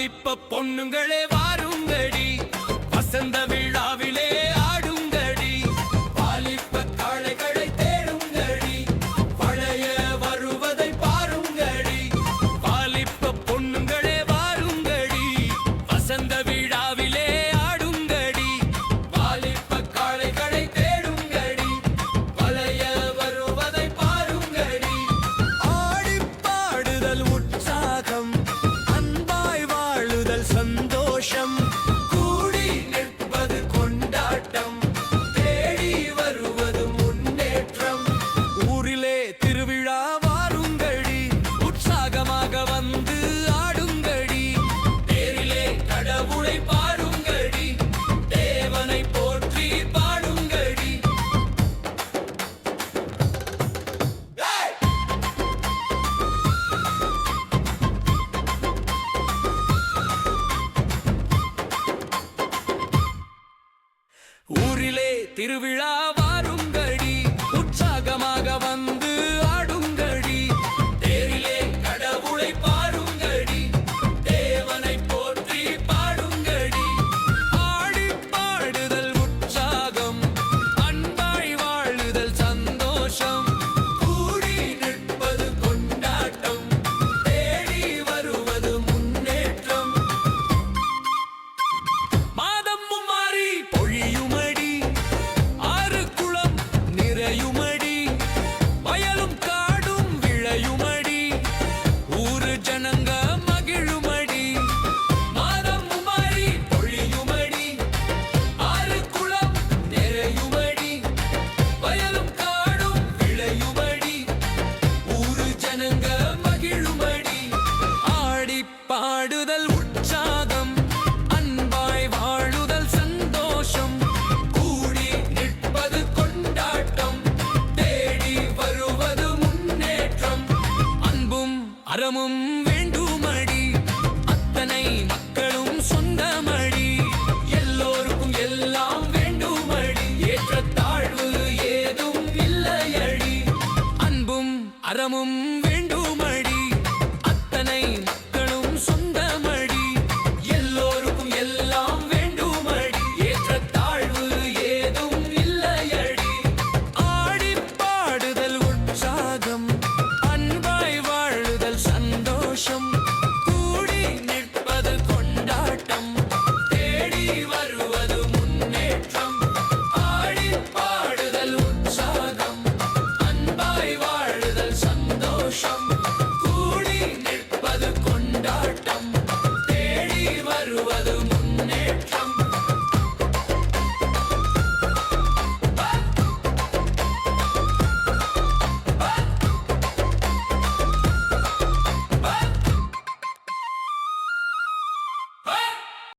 வாலிப்ப பொண்ணுங்களே வாருங்கடி. வசந்த விழாவிலே ஊரிலே திருவிழா வாருங்கடி. உற்சாகமாக வந்து you அறமும் வேண்டுமடி. அத்தனை மக்களும் சொந்தமடி. எல்லோருக்கும் எல்லாம் வேண்டுமடி. ஏற்றத்தாழ்வு ஏதும் இல்லையடி. அன்பும் அறமும்